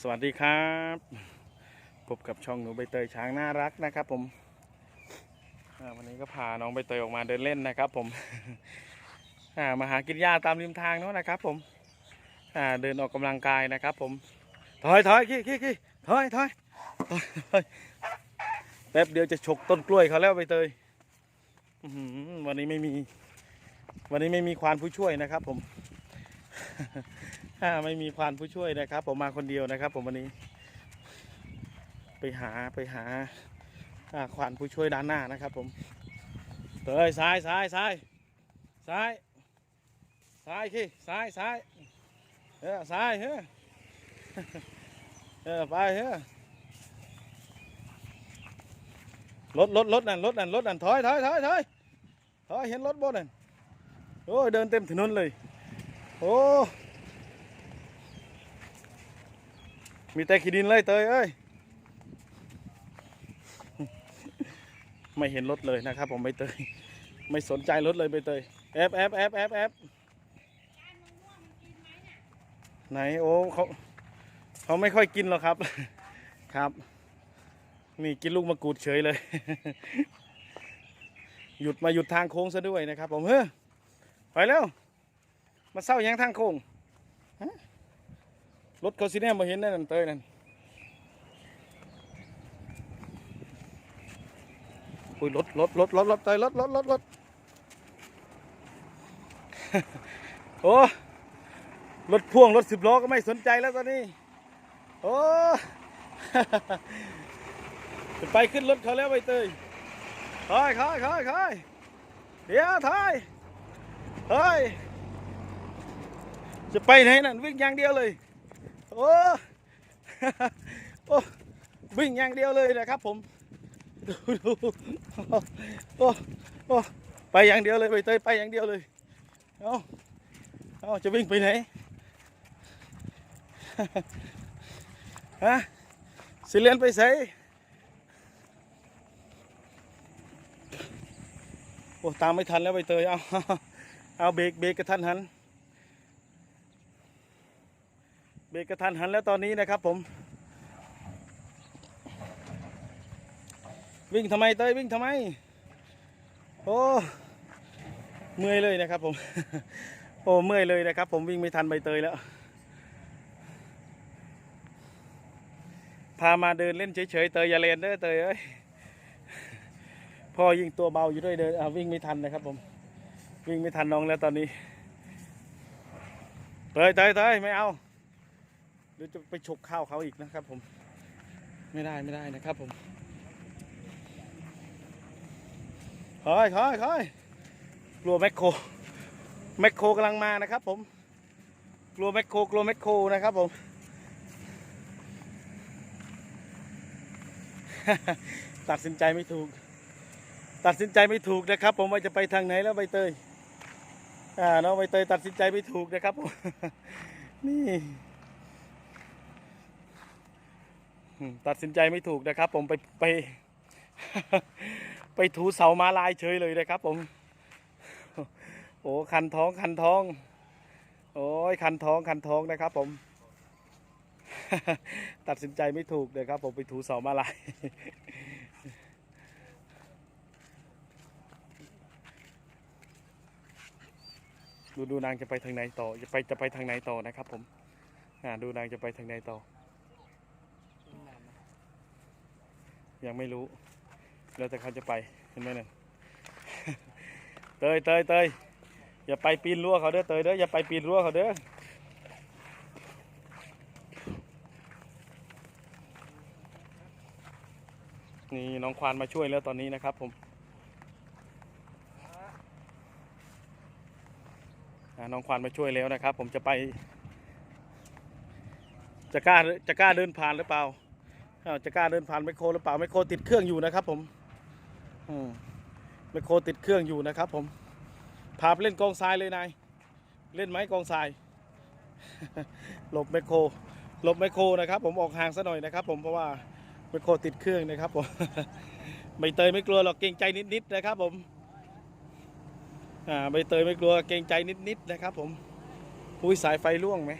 สวัสดีครับ พบกับช่องหนูใบเตยช้างน่ารักนะครับ ผมวันนี้ก็พาน้องใบเตยออกมาเดินเล่นนะครับ ผมมาหากินหญ้าตามริมทางเนาะนะครับ ผมเดินออกกำลังกายนะครับ ผมถอยถอยขี้ขี้ขี้ถอยถอยถอยถอยแป๊บเดียวจะฉกต้นกล้วยเขาแล้วใบเตยวันนี้ไม่มี วันนี้ไม่มีควานผู้ช่วยนะครับ ผม ไม่มีควานผู้ช่วยนะครับ ผมมาคนเดียวนะครับ ผมวันนี้ ไปหาไปหาอ่าควานผู้ช่วยด้านหน้านะครับ ผมเตยซ้ายซ้ายซ้ายซ้ายซ้ายขี้ซ้ายซ้ายเออซ้ายเฮ้อเออไปเฮ้อรถรถรถนั่นรถนั่นรถนั่นถอยถอยถอยถอยถอยเห็นรถบ่นั่นโอ้ยเดินเต็มถนนเลยโอ้ มีแต่ขี้ดินเลยเตยเอ้ย ไม่เห็นรถเลยนะครับ ผมใบเตย ไม่สนใจรถเลยใบเตยแอบแอบแอบแอบแอบไหนโอ้เขาเขาไม่ค่อยกินหรอกครับ ครับ นี่กินลูกมะกรูดเฉยเลย หยุดมาหยุดทางโค้งซะด้วยนะครับ ผมเฮ้ยไปแล้ว มาเศร้ายังทางโค้ง รถเขาสิแน่มาเห็นนั่นเตยนั่นอุ้ยรถรถรถรถรถเตยรถรถรถรถโอ้รถพ่วงรถสิบล้อก็ไม่สนใจแล้วตอนนี้ โอ้ไปขึ้นรถเขาแล้วใบเตยถอยถอยถอยถอยเดี๋ยวถอยถอยจะไปไหนนั่นวิ่งอย่างเดียวเลย โอ้โอ้วิ่งอย่างเดียวเลยนะครับผม ดูดูโอ้โอ้ไปอย่างเดียวเลยไปเตยไปอย่างเดียวเลย เอาเอาจะวิ่งไปไหนฮะสิเลียนไปใส่โอ้ตามไม่ทันแล้วไปเตยเอาเอาเบรกเบรกกระทันหัน เบรกกระทันหันแล้วตอนนี้นะครับผม วิ่งทำไมเต้ยวิ่งทำไม โอ้เมื่อยเลยนะครับผม โอ้เมื่อยเลยนะครับ ผมวิ่งไม่ทันใบเตยแล้วพามาเดินเล่นเฉยๆเตยอย่าเล่นเด้อเตยเอ้ยพ่อยิงตัวเบาอยู่ด้วยเดินวิ่งไม่ทันนะครับ ผม วิ่งไม่ทันน้องแล้วตอนนี้เตยเตยเตยไม่เอา ดี๋ยวจะไปฉกข้าวเขาอีกนะครับ ผม ไม่ได้ไม่ได้นะครับ ผมคอยคอยคอยกลัวแมคโครแมคโครกำลังมานะครับ ผม กลัวแมคโครกลัวแมคโครนะครับผมตัดสินใจไม่ถูก ตัดสินใจไม่ถูกนะครับ ผมว่าจะไปทางไหนแล้วใบเตยอ่าน้องใบเตยตัดสินใจไม่ถูกนะครับผมนี่ อืม ตัดสินใจไม่ถูกนะครับ ผมไปไป ไปถูเสามาลายเฉยเลยนะครับ ผม โอ้คันท้องคันท้อง โอ้ยคันท้องคันท้องนะครับ ผม ตัดสินใจไม่ถูกเลยครับ ผมไปถูเสามาลายดูดูนางจะไปทางไหนต่อจะไปจะไปทางไหนต่อนะครับ ผมดูนางจะไปทางไหนต่อ ยังไม่รู้ แล้วแต่เขาจะไปเห็นไหมเนี่ยเตยเตยเตยอย่าไปปีนรั้วเขาเด้อเตยเด้ออย่าไปปีนรั้วเขาเด้อนี่น้องควานมาช่วยแล้วตอนนี้นะครับผมน้องควานมาช่วยแล้วนะครับ ผมจะไป จะกล้าจะกล้าเดินผ่านหรือเปล่า จะกล้าเดินผ่านไมโครหรือเปล่าไมโครติดเครื่องอยู่นะครับ ผมไมโครติดเครื่องอยู่นะครับ ผมพาไปเล่นกองทรายเลยนายเล่นไหมกองทรายหลบไมโครหลบไมโครนะครับ ผมออกห่างซะหน่อยนะครับ ผมเพราะว่าไมโครติดเครื่องนะครับผมใบเตยไม่กลัวหรอกเกรงใจนิดๆนะครับ ผมอ่าใบเตยไม่กลัวเกรงใจนิดๆนะครับ ผมอุ้ยสายไฟร่วงไหม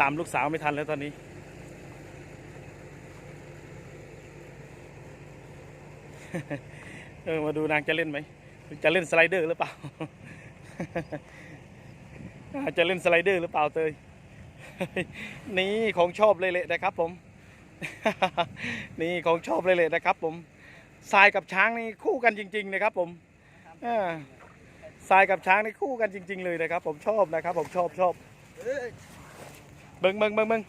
ตามลูกสาวไม่ทันแล้วตอนนี้ เออ มาดูนางจะเล่นไหม จะเล่นสไลเดอร์หรือเปล่าอ่า จะเล่นสไลเดอร์หรือเปล่าเตย นี่ของชอบเลยแหละนะครับผม นี่ของชอบเลยแหละนะครับผม ทรายกับช้างนี่คู่กันจริง ๆ นะครับผมอ่าทรายกับช้างนี่คู่กันจริง ๆ เลยนะครับ ผมชอบนะครับ ผมชอบชอบ เบิ่งเบิ่งเบิ่งเบิ่ง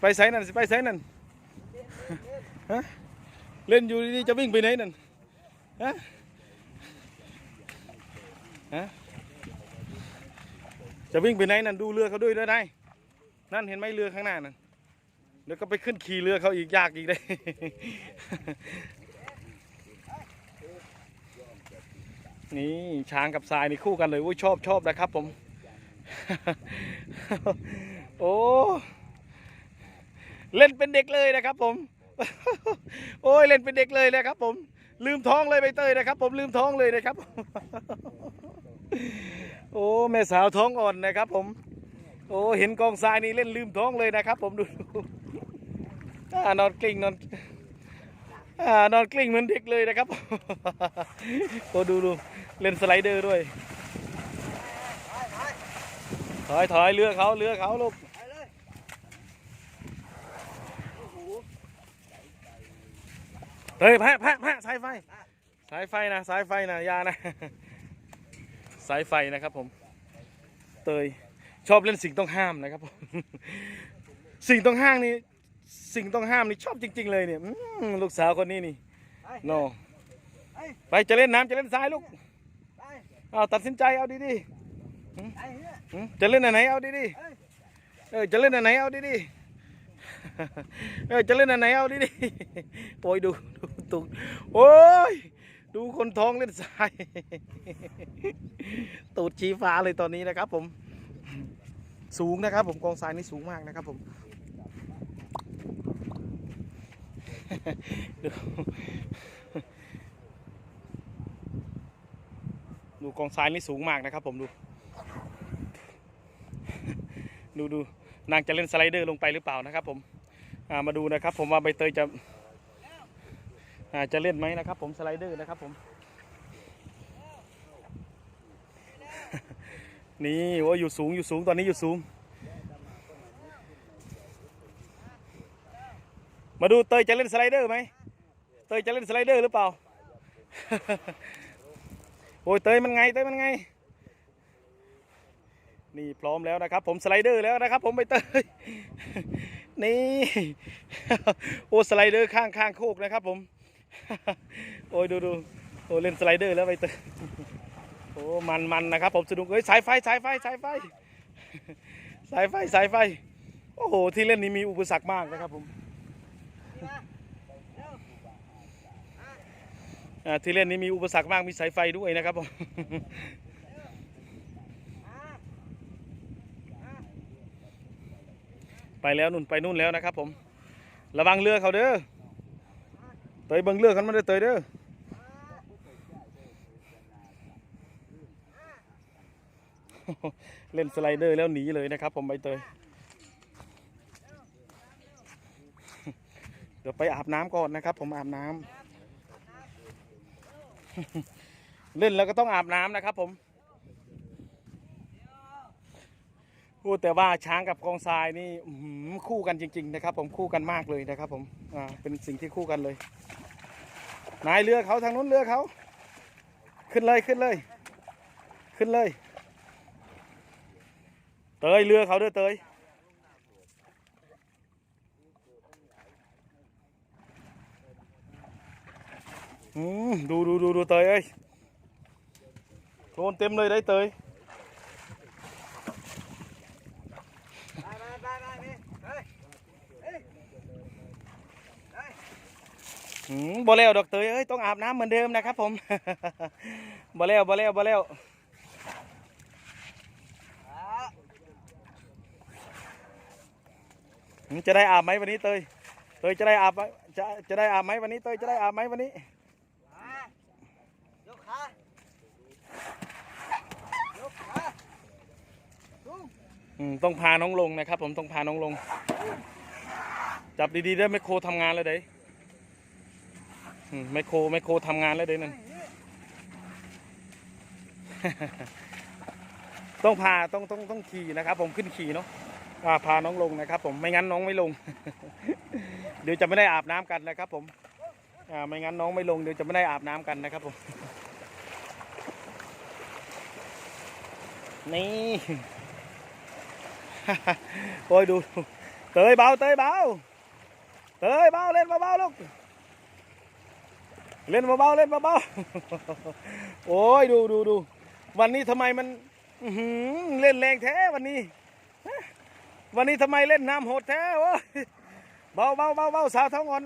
ไปไสนั่นสิไปไสนั่นฮะเล่นอยู่ดีๆจะวิ่งไปไหนนั่นฮะฮะจะวิ่งไปไหนนั่นดูเรือเขาด้วยด้วยนายนั่นเห็นไหมเรือข้างหน้านั่นเดี๋ยวก็ไปขึ้นขี่เรือเขาอีกยากอีกเลยนี่ช้างกับทรายนี่คู่กันเลยโอ้ยชอบชอบนะครับผม โอ้เล่นเป็นเด็กเลยนะครับผม โอ้ยเล่นเป็นเด็กเลยนะครับผม ลืมท้องเลยใบเตยนะครับ ผมลืมท้องเลยนะครับ โอ้แม่สาวท้องอ่อนนะครับ ผม โอ้เห็นกองทรายนี่เล่นลืมท้องเลยนะครับ ผมดูอนอนกลิ้งนอนอนอนกลิ้งเหมือนเด็กเลยนะครับโอ้ดูดูเล่นสไลเดอร์ด้วย ถอยถอยเรือเขาเรือเขาลูก เฮ้ยแพะแพะแพะสายไฟ สายไฟนะสายไฟนะอยานะ สายไฟนะครับผม เตยชอบเล่นสิ่งต้องห้ามนะครับผมสิ่งต้องห้ามนี่สิ่งต้องห้ามนี่ชอบจริง ๆ เลยเนี่ยอืมลูกสาวคนนี้นี่โนไปจะเล่นน้ำจะเล่นทรายลูกเอาตัดสินใจเอาดีๆหืมจะเล่นอันไหนเอาดีๆเออจะเล่นอันไหนเอาดีๆเออ จะเล่นอันไหนเอาดีๆโอ้ยดูดูตุกโอ้ยดูคนท้องเล่นทรายตูดชีฟ้าเลยตอนนี้นะครับ ผม สูงนะครับ ผมกองทรายนี่สูงมากนะครับ ผมดูดูกองทรายนี่สูงมากนะครับ ผมดู ดูดู นางจะเล่นสไลเดอร์ลงไปหรือเปล่านะครับ ผมามาดูนะครับ ผมว่าใบเตยจะจะเล่นไหมนะครับ ผมสไลเดอร์นะครับ ผม นี่ว่าอยู่สูงอยู่สูงตอนนี้อยู่สูง มาดูเตยจะเล่นสไลเดอร์ไหมเตยจะเล่นสไลเดอร์หรือเปล่าโอ้ยเตยมันไงเตยมันไง นี่พร้อมแล้วนะครับ ผมสไลเดอร์แล้วนะครับ ผมไปเตยนี่โอ้สไลเดอร์ข้างข้างโคกนะครับ ผม โอ้ยดูดูโอ้เล่นสไลเดอร์แล้วไปเตยโอ้มันมันนะครับผมสนุกเอ้ยสายไฟสายไฟสายไฟสายไฟสายไฟ โอ้โห ที่เล่นนี้มีอุปสรรคมากนะครับผมที่เล่นนี้มีอุปสรรคมากมีสายไฟด้วยนะครับผม ไปแล้วนุ่นไปนู่นแล้วนะครับผม ระวังเรือเขาเด้อเตยเบังเรือเขามาเด้อเตยเด้อเล่นสไลเดอร์แล้วหนีเลยนะครับผมใบเตยเดี๋ยวไปอาบน้ำก่อนนะครับ ผมอาบน้ำเล่นแล้วก็ต้องอาบน้ำนะครับผม โอ้แต่ว่าช้างกับกองทรายนี่คู่กันจริง ๆ นะครับ ผมคู่กันมากเลยนะครับ ผมอ่าเป็นสิ่งที่คู่กันเลย นายเรือเขาทางนู้นเรือเขา ขึ้นเลยขึ้นเลย ขึ้นเลย เตยเรือเขาเด้อเตยดูดูดูดูเตยเอ้ยโคลนเต็มเลยได้เตย บ่แล้วดอกเตยเอ้ยต้องอาบน้ำเหมือนเดิมนะครับผมบ่แล้วบ่แล้วบ่แล้วอืมจะได้อาบไหมวันนี้เตยเตยจะได้อาบไหมจะจะได้อาบไหมวันนี้เตยจะได้อาบไหมวันนี้ยกขายกขาอืมมต้องพาน้องลงนะครับ ผมต้องพาน้องลง จับดีๆได้ไมโครทำงานแล้วเด้ยอืม ไมโครไมโครทำงานแล้วเด้ยนั่นต้องพาต้องต้องต้องขี่นะครับ ผมขึ้นขี่เนาะอ่าพาน้องลงนะครับ ผมไม่งั้นน้องไม่ลง เดี๋ยวจะไม่ได้อาบน้ำกันนะครับ ผมไม่งั้นน้องไม่ลงเดี๋ยวจะไม่ได้อาบน้ำกันนะครับ ผม นี่โอ้ยดูเตยเบาเตยเบาเตยเบาเล่นเบาๆลูก เล่นเบาๆเล่นเบาๆโอ้ยดูดูดูวันนี้ทำไมมันอืเล่นแรงแท้วันนี้ วันนี้ทำไมเล่นน้ำโหดแท้โอ้ยเบาเบาเบาเบาสาวท้องอ่อน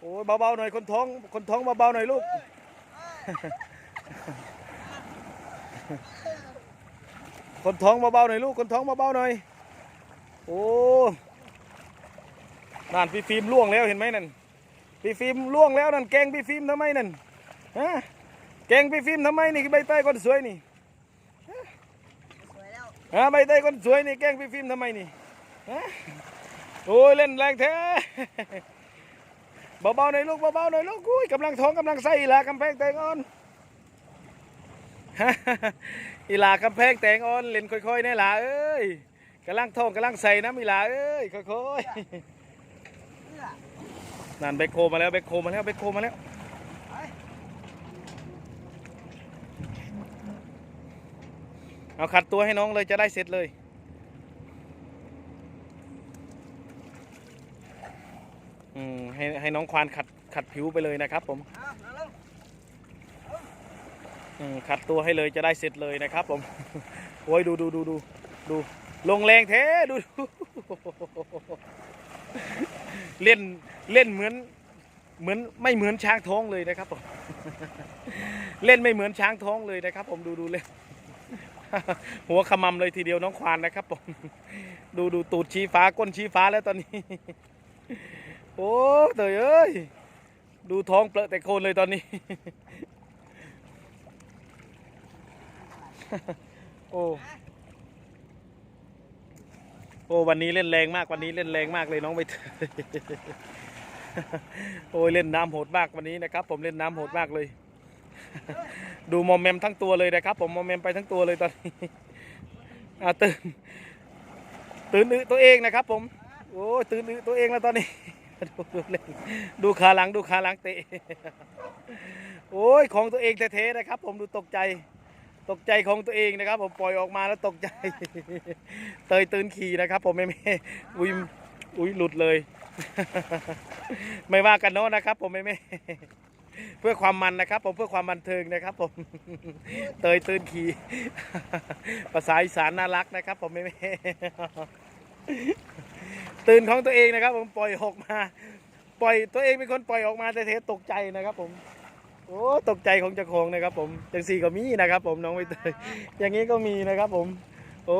โอ้ยเบาๆหน่อยคนท้องคนท้องเบาๆหน่อยลูกคนท้องเบาๆหน่อยลูกคนท้องเบาๆหน่อยโอ้นั่นพี่ฟิล์มล่วงแล้วเห็นไหมนั่น พี่ฟิล์มล่วงแล้วนั่นแกงพี่ฟิล์มทำไมนั่นฮะแกงพี่ฟิล์มทำไมนี่ใบเตยคนสวยนี่สวยแล้วฮะใบเตยคนสวยนี่แกงพี่ฟิล์มทำไมนี่ฮะโอ้ยเล่นแรงแท้เบาๆหน่อยลูกเบาๆหน่อยลูกอุ้ยกำลังท้องกำลังไส้อีลากำแพงแตงอ่อนอีลากำแพงแตงอ่อนเล่นค่อยๆนี่หล่ะเอ้ยกำลังท้องกำลังใส่น้ำอีลาเอ้ยค่อยๆ นั่นแบคโคมาแล้วแบคโคมาแล้วแบคโคมาแล้วเอาขัดตัวให้น้องเลยจะได้เสร็จเลย อืมให้ให้น้องควานขัดขัดผิวไปเลยนะครับผมอืมขัดตัวให้เลยจะได้เสร็จเลยนะครับผม โอ้ยดูดูดูดูดูลงแรงแท้ดูดู เล่นเล่นเหมือนเหมือนไม่เหมือนช้างท้องเลยนะครับผมเล่นไม่เหมือนช้างท้องเลยนะครับ ผมดูดูเลยหัวขมำเลยทีเดียวน้องควานนะครับผมดูดูตูดชี้ฟ้าก้นชี้ฟ้าแล้วตอนนี้ โอ้เตยเอ้ยดูท้องเปลอะแต่โคนเลยตอนนี้ โอ้ โอ้วันนี้เล่นแรงมากวันนี้เล่นแรงมากเลยน้องใบเตยโอ้ยเล่นน้ำโหดมากวันนี้นะครับ ผมเล่นน้ำโหดมากเลย ดูมอมแมมทั้งตัวเลยนะครับ ผมมอมแมมไปทั้งตัวเลยตอนนี้อาตื่นตื่นอึตัวเองนะครับ ผมโอ้ยตื่นอึตัวเองแล้วตอนนี้ดูดูเล่นดูขาหลังดูขาหลังเตะโอ้ยของตัวเองแท้ๆนะครับ ผมดูตกใจ ตกใจของตัวเองนะครับ ผมปล่อยออกมาแล้วตกใจ เตยตื่นขี่นะครับ ผมไม่ไม่อุ้ยอุ้ยหลุดเลย ไม่ว่ากันเนาะนะครับ ผมไม่ไม่เพื่อความมันนะครับ ผมเพื่อความบันเทิงนะครับ ผมเตยตื่นขี่ภาษาอีสานน่ารักนะครับ ผมไม่ไม่ตื่นของตัวเองนะครับ ผมปล่อยออกมา ปล่อยตัวเองเป็นคนปล่อยออกมาแต่เทตกใจนะครับ ผม โอ้ตกใจของเจ้าของนะครับผมจังสี่ก็มีนะครับ ผมน้องใบเตยอย่างนี้ก็มีนะครับผม โอ้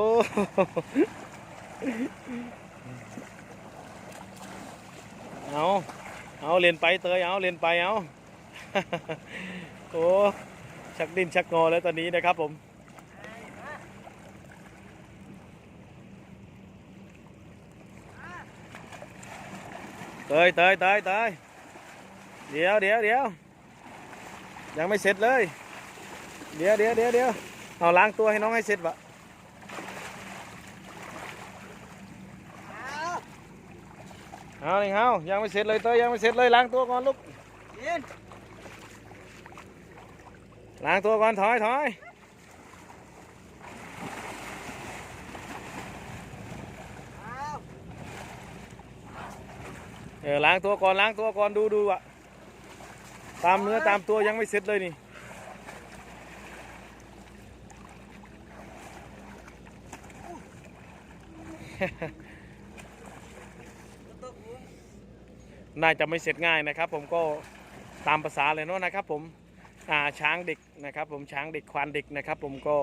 เอาเอาเรียนไปเตยเอาเรียนไปเอาโอ้ชักดิ้นชักงอแล้วตอนนี้นะครับผมเตยเตยเตยเตยเดี๋ยวเดี๋ยวเดี๋ยว ยังไม่เสร็จเลย เดี๋ยวเดี๋ยวเดี๋ยวเดี๋ยวเอาล้างตัวให้น้องให้เสร็จวะเอาเอานี่เอายังไม่เสร็จเลยเตยยังไม่เสร็จเลยล้างตัวก่อนลูกยินล้างตัวก่อนถอยถอยเอาเออล้างตัวก่อนล้างตัวก่อนดูดูอะ ตามเนื้อตามตัวยังไม่เสร็จเลยนี่น่าจะไม่เสร็จง่ายนะครับ ผมก็ตามภาษาเลยเนาะนะครับ ผมอ่าช้างเด็กนะครับ ผมช้างเด็กควานเด็กนะครับ ผมก็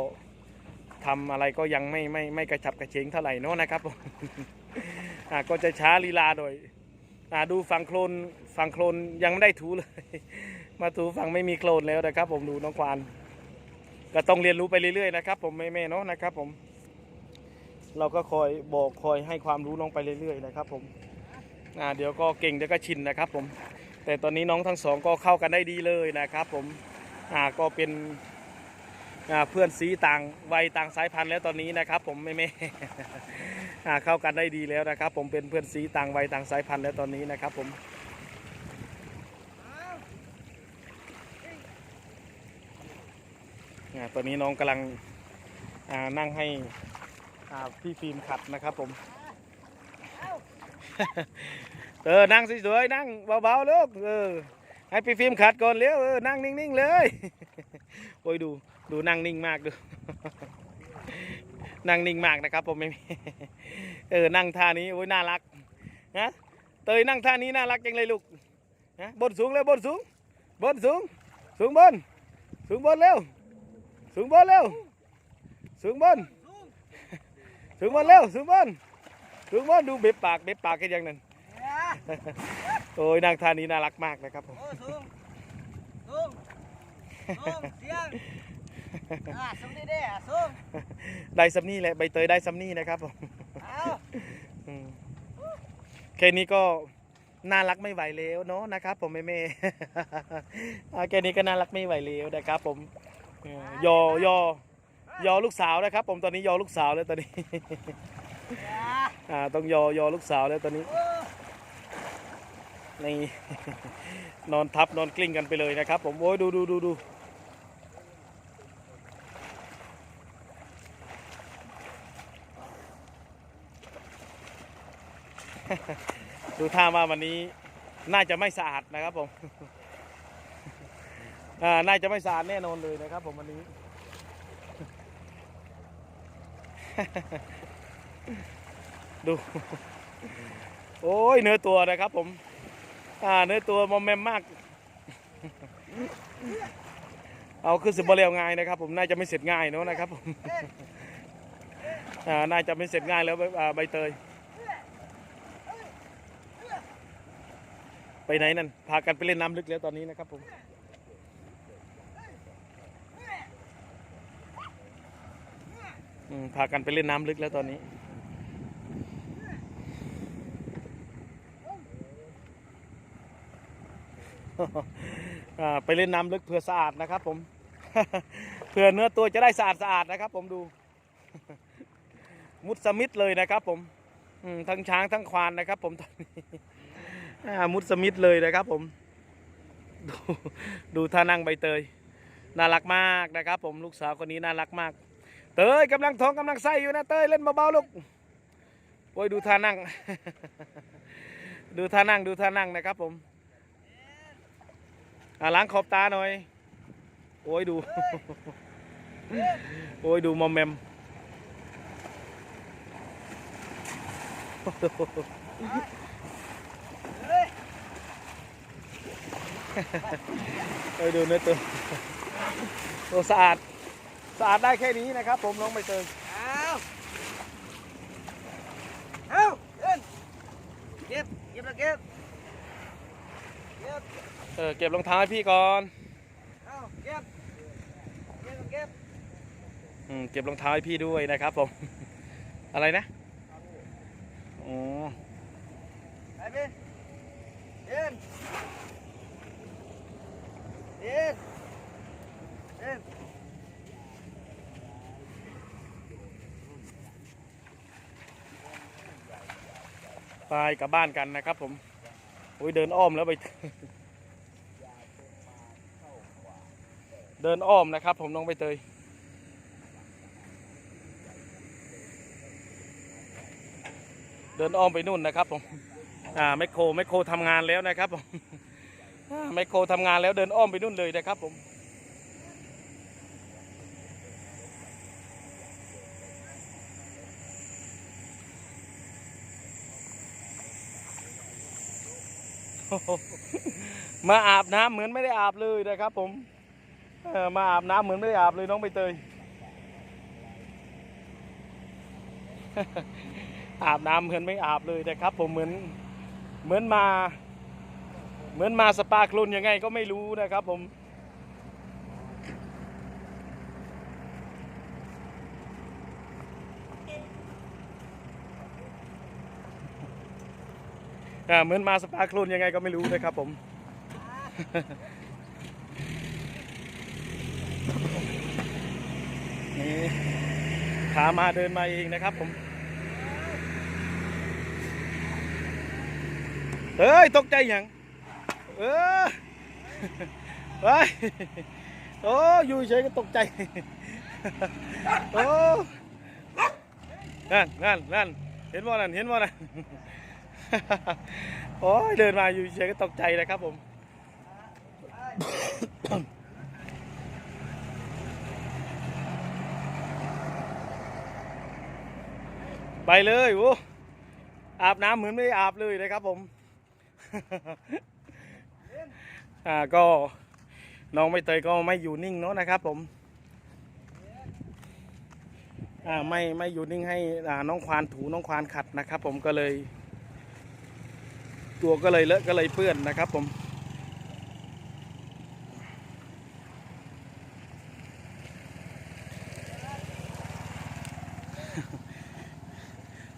ทำอะไรก็ยังไม่ไม่ไม่กระฉับกระเฉงเท่าไหร่เนาะนะครับผมอ่าก็จะช้าลีลาโดยดูฝั่งโคลนฝั่งโคลนยังไม่ได้ถูเลย มาถูฝั่งไม่มีโคลนแล้วนะครับ ผมดูน้องควานก็ต้องเรียนรู้ไปเรื่อยๆนะครับ ผมไม่แม่เนาะนะครับ ผม เราก็คอยบอกคอยให้ความรู้น้องไปเรื่อยๆนะครับ ผมอ่าเดี๋ยวก็เก่งเดี๋ยวก็ชินนะครับ ผม แต่ตอนนี้น้องทั้งสองก็เข้ากันได้ดีเลยนะครับ ผมอ่าก็เป็นอ่าเพื่อนสีต่างวัยต่างสายพันธุ์แล้วตอนนี้นะครับ ผมไม่ไม่อ่าเข้ากันได้ดีแล้วนะครับ ผมเป็นเพื่อนสีต่างวัยต่างสายพันธุ์แล้วตอนนี้นะครับ ผม อ่า ตอนนี้น้องกำลังนั่งให้พี่ฟิล์มขัดนะครับผมเออนั่งสวยๆนั่งเบาๆลูกเออให้พี่ฟิล์มขัดก่อนเร็วเออนั่งนิ่งๆเลยโอ้ยดูดูนั่งนิ่งมากดูนั่งนิ่งมากนะครับผมไม่มีเออนั่งท่านี้โอ้ยน่ารักนะเตยนั่งท่านี้น่ารักจังเลยลูกนะบนสูงเลยบนสูงบนสูงสูงบนสูงบนเร็ว สูงบนเร็วสูงบนสูงบนเร็วสูงบนสูงบนดูเบ็บปากเบ็บปากกันอย่างนั้นเนี่ยโอ้ยนางท่านี้น่ารักมากนะครับผมโอ้สูงสูงสูงเสียงอ่าสูงดีเด้อะสูงได้ซัมนี่แหละใบเตยได้ซัมนี่นะครับผมเอาอืมแค่นี้ก็น่ารักไม่ไหวแล้วเนาะนะครับ ผมแม่เม่อ่าแค่นี้ก็น่ารักไม่ไหวแล้วนะครับผมเออ ยอยอยอลูกสาวนะครับ ผมตอนนี้ยอลูกสาวแล้วตอนนี้ อ่าต้องยอยอลูกสาวแล้วตอนนี้นี่นอนทับนอนกลิ้งกันไปเลยนะครับ ผมโอ้ยดูดูดูดูดูท่าว่าวันนี้น่าจะไม่สะอาดนะครับผม อ่าน่าจะไม่สะอาดแน่นอนเลยนะครับ ผมวันนี้ ดู โอ้ยเนื้อตัวนะครับ ผม อ่า เนื้อตัวมอมแมมมาก เอาคือสิบเรียวง่ายนะครับ ผมน่าจะไม่เสร็จง่ายเนอะนะครับ ผมอ่าน่าจะไม่เสร็จง่ายแล้วใบเตยไปไหนนั่นพากันไปเล่นน้ำลึกแล้วตอนนี้นะครับผม อืม พากันไปเล่นน้ำลึกแล้วตอนนี้ ไปเล่นน้ำลึกเพื่อสะอาดนะครับผม เพื่อเนื้อตัวจะได้สะอาดสะอาดนะครับ ผมดู มุดสมิธเลยนะครับ ผมทั้งช้างทั้งควานนะครับ ผมตอนนี้มุดสมิธเลยนะครับ ผม ดูดูท่านั่งใบเตยน่ารักมากนะครับ ผมลูกสาวคนนี้น่ารักมาก เตยกำลังท้องกำลังไส้อยู่นะเตยเล่นเบาๆลูกโอ้ยดูท่านั่ง ดูท่านั่งดูท่านั่งนะครับผมอ่าล้างขอบตาหน่อย โอ้ยดู โอ้ยดูมอมแมมเฮ้ยโอ้ยดูเนื้อตัวโอ้สะอาด สะอาดได้แค่นี้นะครับ ผมน้องใบเตยเอาเอาเดินเก็บเก็บแล้วเก็บเก็บเออเก็บรองเท้าให้พี่ก่อนเอาเก็บเก็บเก็บอืมเก็บรองเท้าให้พี่ด้วยนะครับผม อะไรนะอ๋อ ไปพี่เดินเดินเดิน ไปกลับบ้านกันนะครับ ผมโอ้ยเดินอ้อมแล้วไป เดินอ้อมนะครับ ผมน้องใบเตยเดินอ้อมไปนู่นนะครับผมอ่าแมคโครแมคโครทำงานแล้วนะครับผมอ่าแมคโครทำงานแล้วเดินอ้อมไปนู่นเลยนะครับผม มาอาบน้ำเหมือนไม่ได้อาบเลยนะครับ ผมมาอาบน้ำเหมือนไม่ได้อาบเลยน้องใบเตยอาบน้ำเหมือนไม่อาบเลยนะครับ ผมเหมือนเหมือนมา เหมือนมาสปาคลุนยังไงก็ไม่รู้นะครับ ผม เหมือนมาสปาคลนยังไงก็ไม่รู้นะครับผมนี่ขามาเดินมาเองนะครับผมเฮ้ย ตกใจยังเออเฮ้ยโอ้อยู่เฉยก็ตกใจโอ้นั่นนั่นนั่นเห็นบ่นั่นเห็นบ่นั่น โอ้ยเดินมาอยู่เฉยก็ตกใจนะครับผมไปเลยโอ้อาบน้ำเหมือนไม่ได้อาบเลยนะครับผม อ่าก็น้องใบเตยก็ไม่อยู่นิ่งเนาะนะครับผม อ่าไม่ไม่อยู่นิ่งให้อ่าน้องควานถูน้องควานขัดนะครับผมก็เลย ตัวก็เลยเลอะก็เลยเปื้อนนะครับผม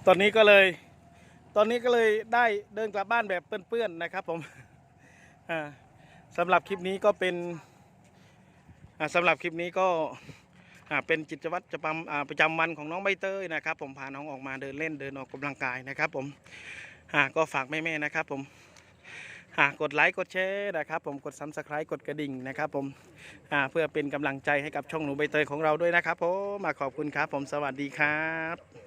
ตอนนี้ก็เลย ตอนนี้ก็เลยได้เดินกลับบ้านแบบเปื้อนๆนะครับผมอ่าสำหรับคลิปนี้ก็เป็นอ่าสำหรับคลิปนี้ก็อ่าเป็นกิจวัตรประจำอ่าประจำวันของน้องใบเตยนะครับ ผมพาน้องออกมาเดินเล่นเดินออกกำลังกายนะครับ ผม อ่าก็ฝากแม่ๆนะครับผมอ่ากดไลค์กดแชร์นะครับผมกดซับสไครต์กดกระดิ่งนะครับผมอ่าเพื่อเป็นกำลังใจให้กับช่องหนูใบเตยของเราด้วยนะครับผมมาขอบคุณครับผมสวัสดีครับ